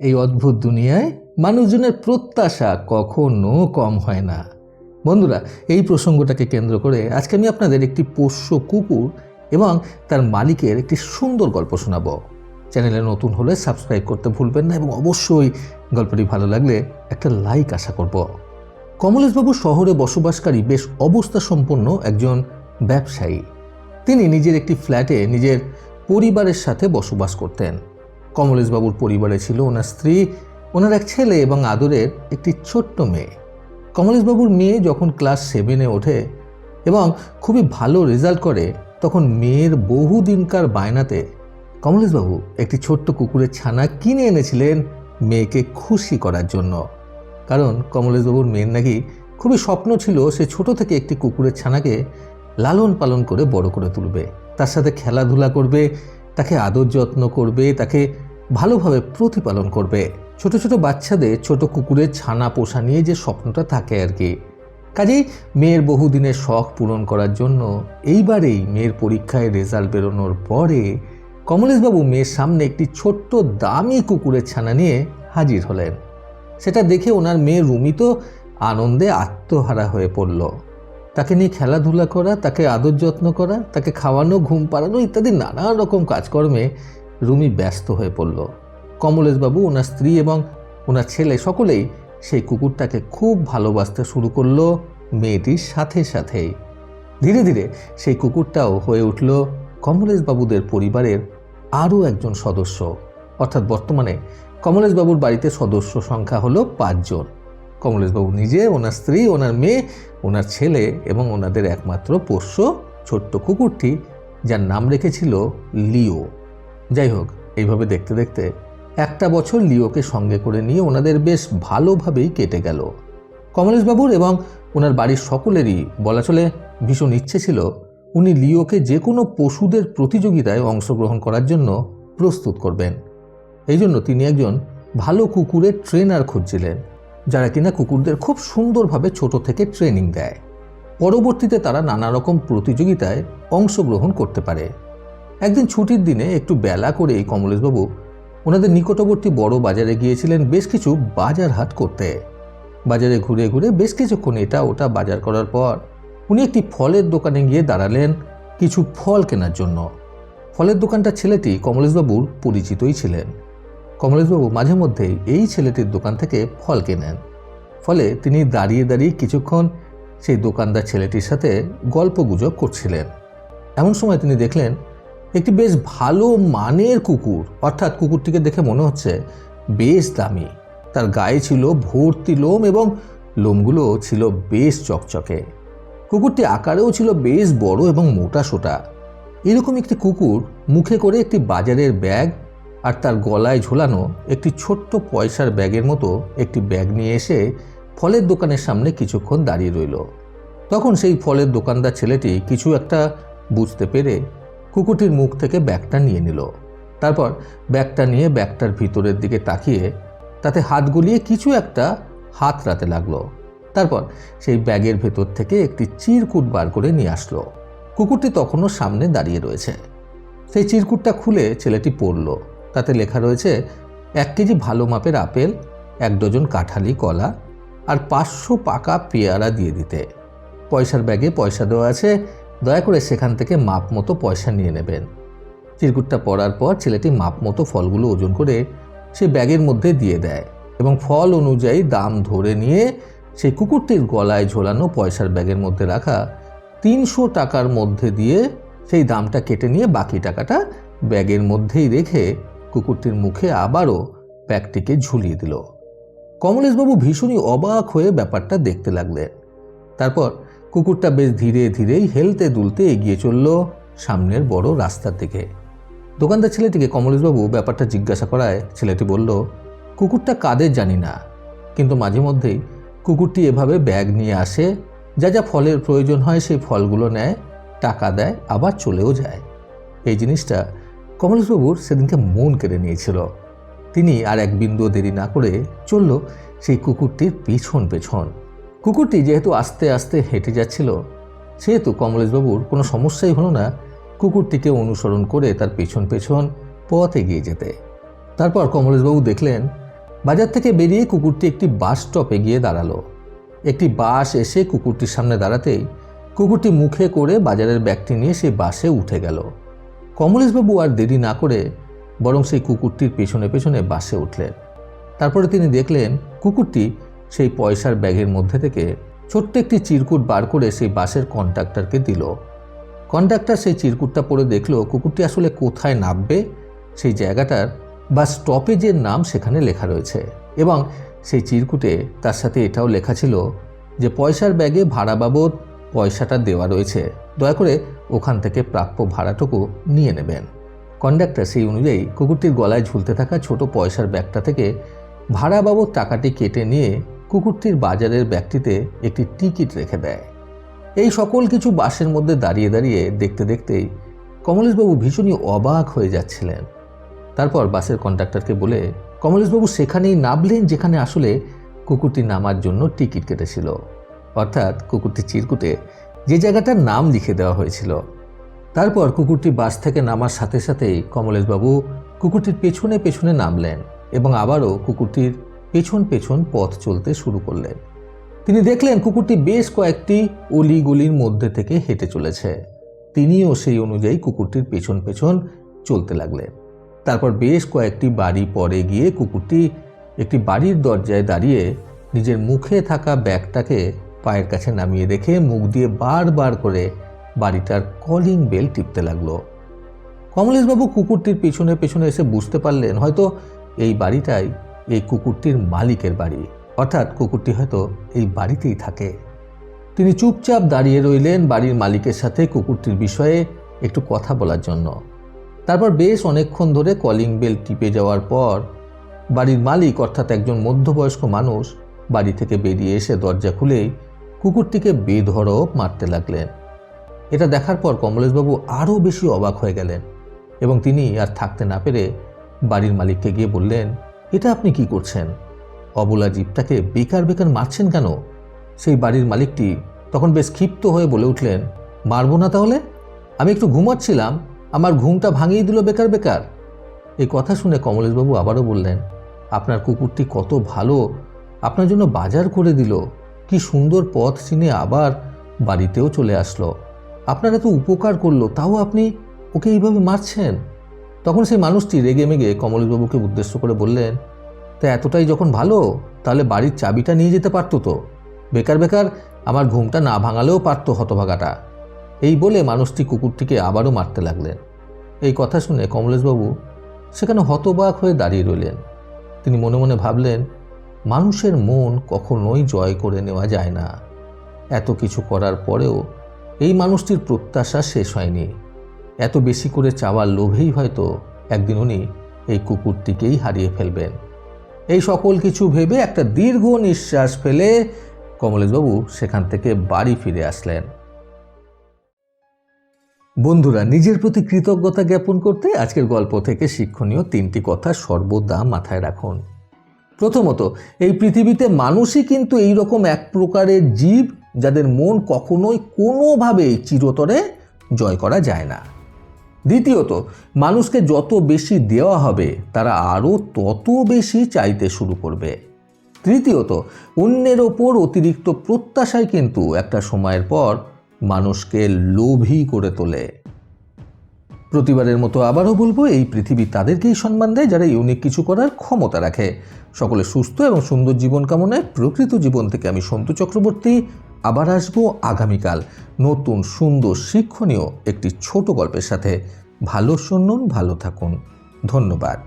এই অদ্ভুত দুনিয়ায় মানুষজনের প্রত্যাশা কখনো কম হয় না। বন্ধুরা, এই প্রসঙ্গটাকে কেন্দ্র করে আজকে আমি আপনাদের একটি পোষ্য কুকুর এবং তার মালিকের একটি সুন্দর গল্প শোনাবো। চ্যানেলে নতুন হলে সাবস্ক্রাইব করতে ভুলবেন না এবং অবশ্যই গল্পটি ভালো লাগলে একটা লাইক আশা করব। কমলেশবাবু শহরে বসবাসকারী বেশ অবস্থা সম্পন্ন একজন ব্যবসায়ী। তিনি নিজের একটি ফ্ল্যাটে নিজের পরিবারের সাথে বসবাস করতেন। কমলেশবাবুর পরিবারে ছিল ওনার স্ত্রী, ওনার এক ছেলে এবং আদরের একটি ছোট্ট মেয়ে। কমলেশবাবুর মেয়ে যখন ক্লাস সেভেনে ওঠে এবং খুবই ভালো রেজাল্ট করে, তখন মেয়ের বহুদিনকার বায়নাতে কমলেশবাবু একটি ছোট্ট কুকুরের ছানা কিনে এনেছিলেন মেয়েকে খুশি করার জন্য। কারণ কমলেশবাবুর মেয়ের নাকি খুবই স্বপ্ন ছিল সে ছোট থেকে একটি কুকুরের ছানাকে লালন পালন করে বড় করে তুলবে। তার সাথে খেলাধুলা করবে, তাকে আদর যত্ন করবে, তাকে ভালোভাবে প্রতিপালন করবে। ছোট ছোট বাচ্চাদের ছোট কুকুরের ছানা পোষা নিয়ে যে স্বপ্নটা থাকে আর কি। কাজেই মেয়ের বহুদিনের শখ পূরণ করার জন্য এইবারেই মেয়ের পরীক্ষায় রেজাল্ট বেরোনোর পরে কমলেশবাবু মেয়ের সামনে একটি ছোট্ট দামি কুকুরের ছানা নিয়ে হাজির হলেন। সেটা দেখে ওনার মেয়ে রুমি তো আনন্দে আত্মহারা হয়ে পড়ল। তাকে নিয়ে খেলাধুলা করা, তাকে আদর যত্ন করা, তাকে খাওয়ানো, ঘুম পাড়ানো ইত্যাদি নানা রকম কাজকর্মে রুমি ব্যস্ত হয়ে পড়ল। কমলেশবাবু, ওনার স্ত্রী এবং ওনার ছেলে সকলেই সেই কুকুরটাকে খুব ভালোবাসতে শুরু করল মেয়েটির সাথে সাথেই। ধীরে ধীরে সেই কুকুরটাও হয়ে উঠল কমলেশবাবুদের পরিবারের আরও একজন সদস্য। অর্থাৎ বর্তমানে কমলেশবাবুর বাড়িতে সদস্য সংখ্যা হলো পাঁচজন। কমলেশবাবু নিজে, ওনার স্ত্রী, ওনার মেয়ে, ওনার ছেলে এবং ওনাদের একমাত্র পোষ্য ছোট্ট কুকুরটি, যার নাম রেখেছিল লিও। যাই হোক, এইভাবে দেখতে দেখতে একটা বছর লিওকে সঙ্গে করে নিয়ে ওনাদের বেশ ভালোভাবেই কেটে গেল। কমলেশবাবুর এবং ওনার বাড়ির সকলেরই বলা চলে ভীষণ ইচ্ছে ছিল উনি লিওকে যে কোনো পশুদের প্রতিযোগিতায় অংশগ্রহণ করার জন্য প্রস্তুত করবেন। এই জন্য তিনি একজন ভালো কুকুরের ট্রেনার খুঁজছিলেন, যারা কিনা কুকুরদের খুব সুন্দরভাবে ছোট থেকে ট্রেনিং দেয়। পরবর্তীতে তারা নানা রকম প্রতিযোগিতায় অংশগ্রহণ করতে পারে। একদিন ছুটির দিনে একটু বেলা করে করেই কমলেশবাবু ওনাদের নিকটবর্তী বড় বাজারে গিয়েছিলেন বেশ কিছু বাজার হাট করতে। বাজারে ঘুরে ঘুরে বেশ কিছুক্ষণ এটা ওটা বাজার করার পর উনি একটি ফলের দোকানে গিয়ে দাঁড়ালেন কিছু ফল কেনার জন্য। ফলের দোকানটা ছেলেটি কমলেশবাবুর পরিচিতই ছিলেন। কমলেশবাবু মাঝে মধ্যেই এই ছেলেটির দোকান থেকে ফল কেনেন। ফলে তিনি দাঁড়িয়ে দাঁড়িয়ে কিছুক্ষণ সেই দোকানদার ছেলেটির সাথে গল্প গুজব করছিলেন। এমন সময় তিনি দেখলেন একটি বেশ ভালো মানের কুকুর। অর্থাৎ কুকুরটিকে দেখে মনে হচ্ছে বেশ দামি। তার গায়ে ছিল ভর্তি লোম এবং লোমগুলো ছিল বেশ চকচকে। কুকুরটি আকারেও ছিল বেশ বড় এবং মোটা সোটা। এরকম একটি কুকুর মুখে করে একটি বাজারের ব্যাগ আর তার গলায় ঝোলানো একটি ছোট্ট পয়সার ব্যাগের মতো একটি ব্যাগ নিয়ে এসে ফলের দোকানের সামনে কিছুক্ষণ দাঁড়িয়ে রইল। তখন সেই ফলের দোকানদার ছেলেটি কিছু একটা বুঝতে পেরে কুকুরটির মুখ থেকে ব্যাগটা নিয়ে নিল। তারপর ব্যাগটা নিয়ে ব্যাগটার ভিতরের দিকে তাকিয়ে তাতে হাত গুলিয়ে কিছু একটা হাত রাতে লাগল। তারপর সেই ব্যাগের ভেতর থেকে একটি চিরকুট বার করে নিয়ে আসলো। কুকুরটি তখনও সামনে দাঁড়িয়ে রয়েছে। সেই চিরকুটটা খুলে ছেলেটি পড়ল। তাতে লেখা রয়েছে, এক কেজি ভালো মাপের আপেল, এক ডজন কাঁঠালি, কলা আর পাঁচশো পাকা পেয়ারা দিয়ে দিতে। পয়সার ব্যাগে পয়সা দেওয়া আছে দয়া করে সেখান থেকে মাপ মতো পয়সা নিয়ে নেবেন। চিরকুটটা পড়ার পর ছেলেটি মাপ মতো ফলগুলো ওজন করে সে ব্যাগের মধ্যে দিয়ে দেয় এবং ফল অনুযায়ী দাম ধরে নিয়ে সেই কুকুরটির গলায় ঝোলানো পয়সার ব্যাগের মধ্যে রাখা তিনশো টাকার মধ্যে দিয়ে সেই দামটা কেটে নিয়ে বাকি টাকাটা ব্যাগের মধ্যেই রেখে কুকুরটির মুখে আবারও ব্যাগটিকে ঝুলিয়ে দিল। কমলেশবাবু ভীষণই অবাক হয়ে ব্যাপারটা দেখতে লাগলেন। তারপর কুকুরটা বেশ ধীরে ধীরেই হেলতে দুলতে এগিয়ে চলল সামনের বড় রাস্তার দিকে। দোকানদার ছেলেটিকে কমলেশবাবু ব্যাপারটা জিজ্ঞাসা করায় ছেলেটি বলল, কুকুরটা কাদের জানি না, কিন্তু মাঝে মধ্যেই কুকুরটি এভাবে ব্যাগ নিয়ে আসে, যা যা ফলের প্রয়োজন হয় সেই ফলগুলো নেয়, টাকা দেয়, আবার চলেও যায়। এই জিনিসটা কমলেশবাবুর সেদিনকে মন কেড়ে নিয়েছিল। তিনি আর এক বিন্দু দেরি না করে চলল সেই কুকুরটির পিছন পেছন। কুকুরটি যেহেতু আস্তে আস্তে হেঁটে যাচ্ছিল, সেহেতু কমলেশবাবুর কোনো সমস্যাই হলো না কুকুরটিকে অনুসরণ করে তার পেছন পেছন পথ এগিয়ে যেতে। তারপর কমলেশবাবু দেখলেন, বাজার থেকে বেরিয়ে কুকুরটি একটি বাস স্টপে গিয়ে দাঁড়াল। একটি বাস এসে কুকুরটির সামনে দাঁড়াতেই কুকুরটি মুখে করে বাজারের ব্যাগটি নিয়ে সেই বাসে উঠে গেল। কমলেশবাবু আর দেরি না করে বরং সেই কুকুরটির পেছনে পেছনে বাসে উঠলেন। তারপরে তিনি দেখলেন, কুকুরটি সেই পয়সার ব্যাগের মধ্যে থেকে ছোট্ট একটি চিরকুট বার করে সেই বাসের কন্ডাক্টরকে দিল। কন্ডাক্টর সেই চিরকুটটা পড়ে দেখল, কুকুরটি আসলে কোথায় নামবে? সেই জায়গাটার বা স্টপেজের নাম সেখানে লেখা রয়েছে এবং সেই চিরকুটে তার সাথে এটাও লেখা ছিল যে পয়সার ব্যাগে ভাড়া বাবদ পয়সাটা দেওয়া রয়েছে। দয়া করে ওখান থেকে প্রাপ্য ভাড়াটুকু নিয়ে নেবেন। কন্ডাক্টর সেই অনুযায়ী কুকুরটির গলায় ঝুলতে থাকা ছোট পয়সার ব্যাগটা থেকে ভাড়া বাবদ টাকাটি কেটে নিয়ে কুকুরটির বাজারের ব্যাগটিতে একটি টিকিট রেখে দেয়। এই সকল কিছু বাসের মধ্যে দাঁড়িয়ে দাঁড়িয়ে দেখতে দেখতেই কমলেশবাবু ভীষণই অবাক হয়ে যাচ্ছিলেন। তারপর বাসের কন্ডাক্টরকে বলে, কমলেশবাবু, সেখানেই নামলেন যেখানে আসলে কুকুরটি নামার জন্য টিকিট কেটেছিল। অর্থাৎ কুকুরটি চিরকুটে যে জায়গাটার নাম লিখে দেওয়া হয়েছিল। তারপর কুকুরটি বাস থেকে নামার সাথে সাথেই কমলেশবাবু কুকুরটির পেছনে পেছনে নামলেন এবং আবারও কুকুরটির পেছন পেছন পথ চলতে শুরু করলেন। তিনি দেখলেন কুকুরটি বেশ কয়েকটি অলিগলির মধ্যে থেকে হেঁটে চলেছে। তিনিও সেই অনুযায়ী কুকুরটির পেছন পেছন চলতে লাগলেন। তারপর বেশ কয়েকটি বাড়ি পরে গিয়ে কুকুরটি একটি বাড়ির দরজায় দাঁড়িয়ে নিজের মুখে থাকা ব্যাগটাকে পায়ের কাছে নামিয়ে রেখে মুখ দিয়ে বারবার করে বাড়িটার কলিং বেল টিপতে লাগল। কমলেশবাবু কুকুরটির পেছনে পেছনে এসে বুঝতে পারলেন হয়তো এই বাড়িটাই এই কুকুরটির মালিকের বাড়ি। অর্থাৎ কুকুরটি হয়তো এই বাড়িতেই থাকে। তিনি চুপচাপ দাঁড়িয়ে রইলেন বাড়ির মালিকের সাথে কুকুরটির বিষয়ে একটু কথা বলার জন্য। তারপর বেশ অনেকক্ষণ ধরে কলিং বেল টিপে যাওয়ার পর বাড়ির মালিক, অর্থাৎ একজন মধ্যবয়স্ক মানুষ, বাড়ি থেকে বেরিয়ে এসে দরজা খুলেই কুকুরটিকে বেধড়ক মারতে লাগলেন। এটা দেখার পর কমলেশবাবু আরও বেশি অবাক হয়ে গেলেন এবং তিনি আর থাকতে না পেরে বাড়ির মালিককে গিয়ে বললেন এটা আপনি কি করছেন? অবলা জীবটাকে বেকার বেকার মারছেন কেন? সেই বাড়ির মালিকটি তখন বেশ ক্ষিপ্ত হয়ে বলে উঠলেন, মারবো না তাহলে? আমি একটু ঘুমাচ্ছিলাম, আমার ঘুমটা ভাঙিয়ে দিল বেকার বেকার। এই কথা শুনে কমলেশবাবু আবারও বললেন, আপনার কুকুরটি কত ভালো, আপনার জন্য বাজার করে দিল, কি সুন্দর পথ চিনে আবার বাড়িতেও চলে আসলো। আপনার এত উপকার করল, তাও আপনি ওকে এইভাবে মারছেন? তখন সেই মানুষটি রেগে মেগে কমলেশবাবুকে উদ্দেশ্য করে বললেন, তা এতটাই যখন ভালো, তাহলে বাড়ির চাবিটা নিয়ে যেতে পারতো তো। বেকার বেকার, আমার ঘুমটা না ভাঙালেও পারতো হতভাগাটা। এই বলে মানুষটি কুকুরটিকে আবারও মারতে লাগলেন। এই কথা শুনে কমলেশবাবু সেখানে হতবাক হয়ে দাঁড়িয়ে রইলেন। তিনি মনে মনে ভাবলেন, মানুষের মন কখনোই জয় করে নেওয়া যায় না। এত কিছু করার পরেও এই মানুষটির প্রত্যাশা শেষ হয়নি। এত বেশি করে চাওয়ার লোভেই হয়তো একদিন উনি এই কুকুরটিকেই হারিয়ে ফেলবেন। এই সকল কিছু ভেবে একটা দীর্ঘ নিঃশ্বাস ফেলে কমলেশবাবু সেখান থেকে বাড়ি ফিরে আসলেন। বন্ধুরা, নিজের প্রতি কৃতজ্ঞতা জ্ঞাপন করতে আজকের গল্প থেকে শিক্ষণীয় তিনটি কথা সর্বদা মাথায় রাখুন। প্রথমত, এই পৃথিবীতে মানুষই কিন্তু এই রকম এক প্রকারের জীব যাদের মন কখনোই কোনোভাবেই চিরতরে জয় করা যায় না। দ্বিতীয়ত, মানুষকে যত বেশি দেওয়া হবে, তারা আরও তত বেশি চাইতে শুরু করবে। তৃতীয়ত, অন্যের ওপর অতিরিক্ত প্রত্যাশাই কিন্তু একটা সময়ের পর মানুষকে লোভী করে তোলে। প্রতিবারের মতো আবারও বলব, এই পৃথিবী তাদেরকেই সম্মান দেয় যারা ইউনিক কিছু করার ক্ষমতা রাখে। সকলে সুস্থ এবং সুন্দর জীবন কামনায় প্রকৃত জীবন থেকে আমি সন্তু চক্রবর্তী আবার আসব আগামীকাল নতুন সুন্দর শিক্ষণীয় একটি ছোট গল্পের সাথে। ভালো শুনুন, ভালো থাকুন। ধন্যবাদ।